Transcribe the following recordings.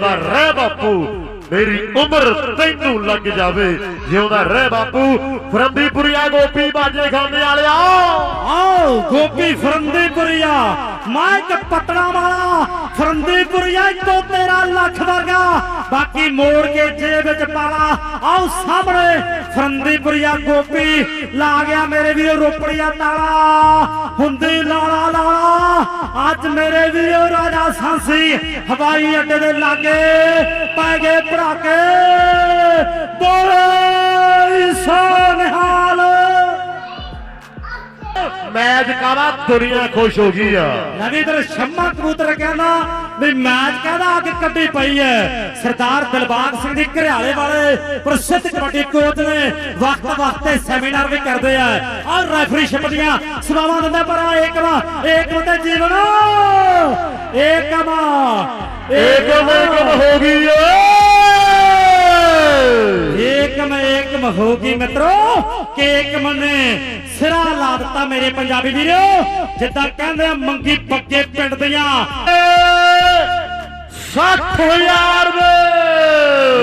ਰਹਿ ਬਾਪੂ, ਮੇਰੀ ਉਮਰ ਤੈਨੂੰ ਲੱਗ ਜਾਵੇ। ਜਿਉਂਦਾ ਰਹਿ ਬਾਪੂ ਫਰੰਦੀਪੁਰੀਆ ਗੋਪੀ ਬਾਜੇ ਖਾਨੇ ਵਾਲਿਆ। ਆਓ, ਗੋਪੀ ਫਰੰਦੀਪੁਰੀਆ, ਮੈਂ ਇੱਕ ਪਟਣਾ ਵਾਲਾ। ਫਰੰਦੀਪੁਰੀਆ ਤੋਂ ਤੇਰਾ ਲੱਖ ਵਰਗਾ। ਬਾਕੀ ਮੋੜ ਕੇ ਜੇਬ ਵਿੱਚ ਪਾਲਾ। ਆਓ ਸਾਹਮਣੇ ਫਰੰਦੀਪੁਰੀਆ ਗੋਪੀ। ਲਾ ਗਿਆ ਮੇਰੇ ਵੀਰੋ ਰੋਪੜੀਆ ਤਾਲਾ। ਹੁੰਦੀ ਲਾਲਾ ਲਾਲਾ। ਅੱਜ ਮੇਰੇ ਵੀਰੋ ਰਾਜਾ ਸਾਂਸੀ ਹਵਾਈ ਅੱਡੇ ਦੇ ਲਾਗੇ ਪੈ ਗਏ ਭੜਾਕੇ। ਬੋਲੇ ਸੋਨਹਾਲ ਮੈਚ ਕਾਵਾ ਦੁਨੀਆ ਖੁਸ਼ ਹੋ ਗਈ ਆ? ਨਵੀਂ ਦਰ ਸ਼ੰਮਾ ਕਬੂਤਰ ਕਹਿੰਦਾ ਵੀ ਮੈਚ ਕਹਿੰਦਾ ਆ ਕੇ ਕੱਢੀ ਪਈ ਹੈ? ਸਰਦਾਰ ਦਿਲਬਾਗ ਸਿੰਘ ਦੀ ਘਰਿਆਲੇ ਵਾਲੇ ਪ੍ਰਸਿੱਧ ਕਬੱਡੀ ਕੋਚ ਨੇ ਵਕਤ ਵਕਤ ਤੇ ਸੈਮੀਨਾਰ ਵੀ ਕਰਦੇ ਆ। ਔਰ ਰੈਫਰੀਸ਼ਿਪ ਦੀਆਂ ਸੇਵਾਵਾਂ ਦਿੰਦਾ ਪਰ ਆ ਏਕਮਾ ਏਕਮ ਤੇ ਜੀਵਨ ਏਕਮਾ ਏਕਮ ਏਕਮ ਹੋ ਗਈ ਏ। ਏਕਮ ਏਕਮ ਹੋ ਗਈ ਮਿੱਤਰੋ। ਕਿ ਏਕਮ ਨੇ ਸਿਰਾ ਲਾ ਦਿੱਤਾ ਮੇਰੇ ਪੰਜਾਬੀ ਵੀਰੋ। ਜਿੱਦਾਂ ਕਹਿੰਦੇ ਆ ਮੰਗੀ ਪੱਕੇ ਪਿੰਡ ਦੀਆਂ। 60000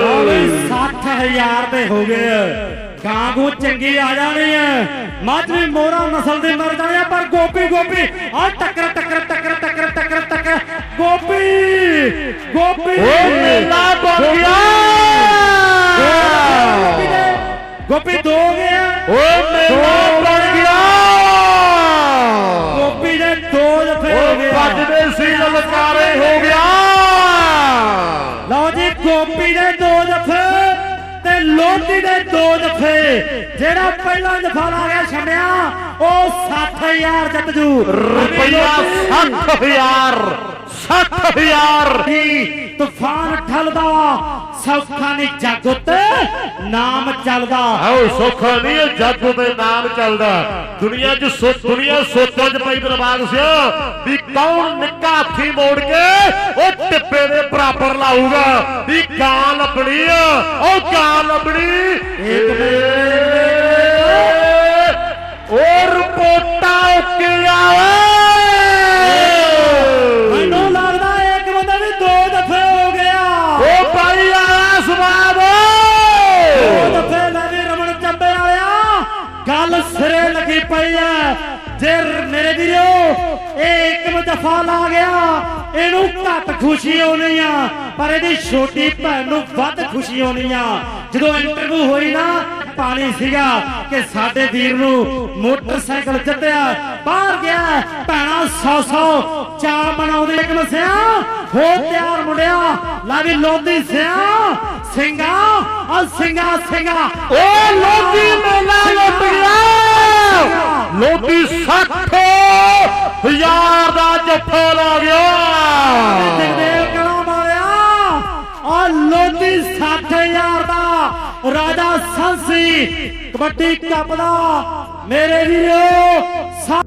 ਓਏ ਵੇ 60000 ਦੇ ਹੋ ਗਏ ਗਾਂਗੂ ਚੰਗੀ ਆ ਜਾਣੀ ਹੈ ਮੱਝ ਵੀ ਮੋਰਾ ਨਸਲ ਦੀ ਮਰ ਜਾਣੀ ਹੈ ਪਰ ਗੋਪੀ ਗੋਪੀ ਆ ਟੱਕਰ ਟੱਕਰ ਟੱਕਰ ਟੱਕਰ ਟੱਕਰ ਟੱਕਰ ਗੋਪੀ ਗੋਪੀ ਓ ਮੇਲਾ ਬਣ ਗਿਆ ਗੋਪੀ ਦੇ- ਗੋਪੀ ਦੋ ਗਿਆ ਓ ਮੇਲਾ ਬਣ ਗਿਆ ਗੋਪੀ ਦੇ ਦੋ ਜਫੇ ਹੋ ਓ ਗਏ ਵੱਜਦੇ ਸੀ ਲਲਕਾਰੇ ਹੋ ਗਿਆ ਲਓ ਜੀ ਗੋਪੀ ਦੇ ਦੋ ਜਫੇ ਤੇ ਲੋਧੀ ਦੇ ਦੋ ਜਫੇ ਜਿਹੜਾ ਪਹਿਲਾ ਜਫਾ ਲਾ ਗਿਆ ਛੱਡਿਆ ਉਹ 60000 ਜਿੱਤ ਜੂ। ਰੁਪਈਆ 60000 60000 ਹੀ ਤੂਫਾਨ ਠਲਦਾ ਸੌਖਾ ਨਹੀਂ ਜੱਗ ਉੱਤੇ ਨਾਮ ਚੱਲਦਾ। ਆਓ ਸੁੱਖ ਨਹੀਂ ਜੱਗ ਦੇ ਨਾਮ ਚੱਲਦਾ। ਦੁਨੀਆ 'ਚ ਸੋ ਦੁਨੀਆ ਸੋਚਾਂ 'ਚ ਪਈ ਬਰਬਾਦ ਸਿਆ ਵੀ ਕੌਣ ਨਿੱਕਾ ਹੱਥੀ ਮੋੜ ਕੇ ਲਾਊਗਾ ਵੀ ਕਾਂ ਲੱਭਣੀ ਆ। ਉਹ ਕਾਂ ਲੱਭਣੀ। ਇੱਕ ਉਹ ਰਿਪੋਰਟਾਂ ਓਕੇ ਆਵੇ ਮੈਨੂੰ ਲੱਗਦਾ ਇੱਕ ਬੰਦੇ ਵੀ ਦੋ ਦਫੇ ਹੋ ਗਿਆ। ਉਹ ਰਮਣ ਚੱਬੇ ਵਾਲਿਆ। ਗੱਲ ਸਿਰੇ ਲੱਗੀ ਪਈ ਐ। ਜੇ ਮੇਰੇ ਵੀਰੋ ਇਹ ਇੱਕ ਦਫਾ ਲਾ ਗਿਆ। ਇਹਨੂੰ ਘੱਟ ਖੁਸ਼ੀ ਆਉਣੀ ਆ, ਪਰ ਇਹਦੀ ਛੋਟੀ ਭੈਣ ਨੂੰ ਵੱਧ ਖੁਸ਼ੀ ਆਉਣੀ ਆ। ਜਦੋਂ ਇੰਟਰਵਿਊ ਹੋਈ ਨਾ, ਪਾਣੀ ਸੀਗਾ ਕਿ ਸਾਡੇ ਵੀਰ ਨੂੰ ਮੋਟਰਸਾਈਕਲ ਜਿੱਤਿਆ, ਬਾਹਰ ਗਿਆ, ਭੈਣਾ 100 100 ਚਾ ਬਣਾਉਂਦੇ ਇੱਕ ਮਸਿਆ ਹੋ ਤਿਆਰ ਮੁੰਡਿਆ, ਲੈ ਵੀ ਲੋਦੀ ਸਿਆ ਸਿੰਘਾ ਆ ਸਿੰਘਾ ਸਿੰਘਾ ਓ ਲੋਕੀ ਹਜ਼ਾਰ ਦਾ ਜੱਫਾ ਲਾ ਗਿਆ ਜਗਦੇਵ ਕਲਾ ਮਾਰਿਆ। ਆ ਲੋਦੀ 60000 ਦਾ ਰਾਜਾ ਸੰਸੀ ਕਬੱਡੀ ਕੱਪ ਦਾ। ਮੇਰੇ ਵੀਰੋ ਸਾ-